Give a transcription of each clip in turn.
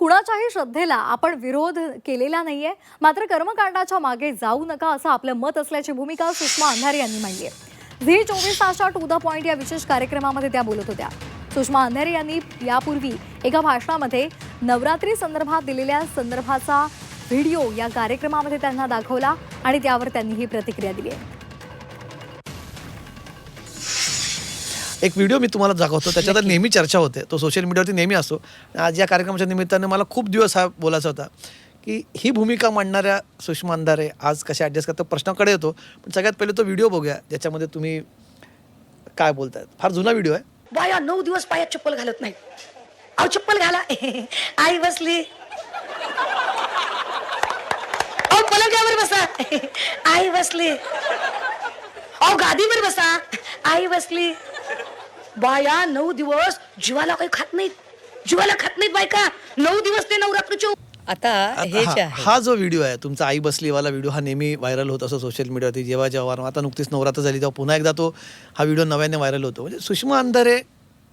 कुणाच्याही श्रद्धेला आपण विरोध केलेला नाहीये. मात्र कर्मकांडाच्या मागे जाऊ नका असं आपलं मत असल्याची भूमिका सुषमा अंधारे यांनी मांडली आहे झी चोवीस तासच्या टू द पॉइंट या विशेष कार्यक्रमामध्ये त्या बोलत होत्या. सुषमा अंधारे यांनी यापूर्वी एका भाषणामध्ये नवरात्री संदर्भात दिलेल्या संदर्भाचा व्हिडिओ या कार्यक्रमामध्ये त्यांना दाखवला आणि त्यावर त्यांनी ही प्रतिक्रिया दिली आहे. एक व्हिडिओ मी तुम्हाला दाखवतो. त्याच्यात नेहमी चर्चा होते. तो सोशल मीडियावरती नेहमी असतो. आज या कार्यक्रमाच्या निमित्ताने मला खूप दिवस हा बोलायचा होता की ही भूमिका मांडणाऱ्या सुषमा अंधारे आज कशा ॲडजस्ट करतात प्रश्नाकडे येतो. पण सगळ्यात पहिले तो व्हिडिओ बघूया ज्याच्यामध्ये तुम्ही काय बोलतायत. फार जुना व्हिडिओ आहे. बाया नऊ दिवस पायात चप्पल घालत नाही अहो चप्पल घाला. आई बसली. अहो पलंगावर बसा. आई बसली. अहो गादीवर बसा. आई बसली. बाया नऊ दिवस जीवाला काही खात नाहीत. जीवाला खात नाहीत बायका. नऊ दिवस ते नवरात्रीचे आता हे जे हा आहे. हा जो व्हिडिओ आहे तुमचा आई बसलीवाला व्हिडिओ हा नेहमी व्हायरल होत असतो सोशल मीडियावरती जेव्हा जेव्हा वारंवार आता नुकतीच नवरात्र झाली तेव्हा पुन्हा एकदा तो हा व्हिडिओ नव्याने व्हायरल होतो. म्हणजे सुषमा अंधारे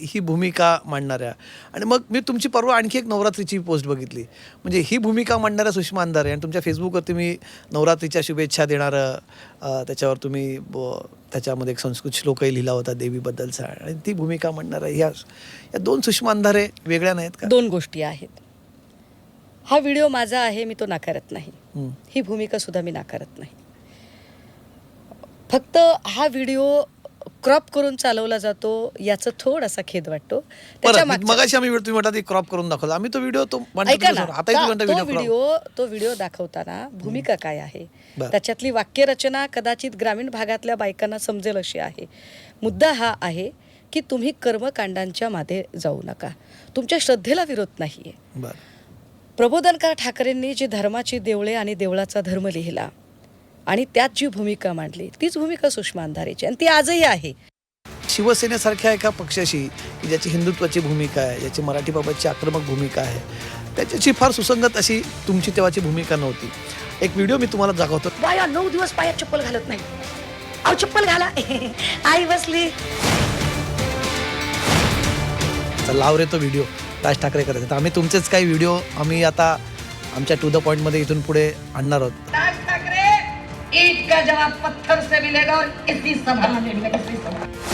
ही भूमिका मांडणाऱ्या. आणि मग मी तुमची परवा आणखी एक नवरात्रीची पोस्ट बघितली. म्हणजे ही भूमिका मांडणाऱ्या सुषमा अंधारे आणि तुमच्या फेसबुकवरती मी नवरात्रीच्या शुभेच्छा देणारं त्याच्यावर तुम्ही त्याच्यामध्ये एक संस्कृत श्लोकही लिहिला होता देवीबद्दलचा. आणि ती भूमिका मांडणाऱ्या ह्या या दोन सुषमा अंधारे वेगळ्या नाहीत का? दोन गोष्टी आहेत. हा व्हिडिओ माझा आहे मी तो नाकारत नाही. ही भूमिका सुद्धा मी नाकारत नाही. फक्त हा व्हिडिओ क्रॉप करून चालवला जातो याचा थोडासा खेद वाटतो. त्याच्या परत मागचं- मगाशी आम्ही तुम्ही म्हटलं ते क्रॉप करून दाखवला आम्ही तो व्हिडिओ तो म्हणतो ऐका ना. तुमच्यासमोर. आताही तुम्ही म्हणता तो व्हिडिओ तो व्हिडिओ दाखवताना भूमिका काय आहे? बरं. त्याच्यातली वाक्यरचना कदाचित ग्रामीण भागातल्या बायकांना समजेल अशी आहे. मुद्दा हा आहे की तुम्ही कर्मकांडांच्या मागे जाऊ नका. तुमच्या श्रद्धेला विरोध नाहीये. बरं. प्रबोधनकार ठाकरेंनी जी धर्माची देवळे आणि देवळाचा धर्म लिहिला आणि त्यात जी भूमिका मांडली तीच भूमिका सुषमा अंधारेची आणि ती आजही आहे. शिवसेनेसारख्या एका पक्षाशी की ज्याची हिंदुत्वाची भूमिका आहे ज्याची मराठीबाबतची आक्रमक भूमिका आहे त्याच्याची फार सुसंगत अशी तुमची तेव्हाची भूमिका नव्हती. एक व्हिडिओ मी तुम्हाला दाखवतो. बाया नऊ दिवस पायात चप्पल घालत नाही. अहो चप्पल घाला. आई बसली. तर लाव रे तो व्हिडिओ. राज ठाकरे करत आम्ही तुमचेच काही व्हिडिओ आम्ही आता आमच्या टू द पॉईंटमध्ये इथून पुढे आणणार आहोत. ईट का जवाब पत्थर से मिलेगा और इसी सभा में मिलेगा इसी सभा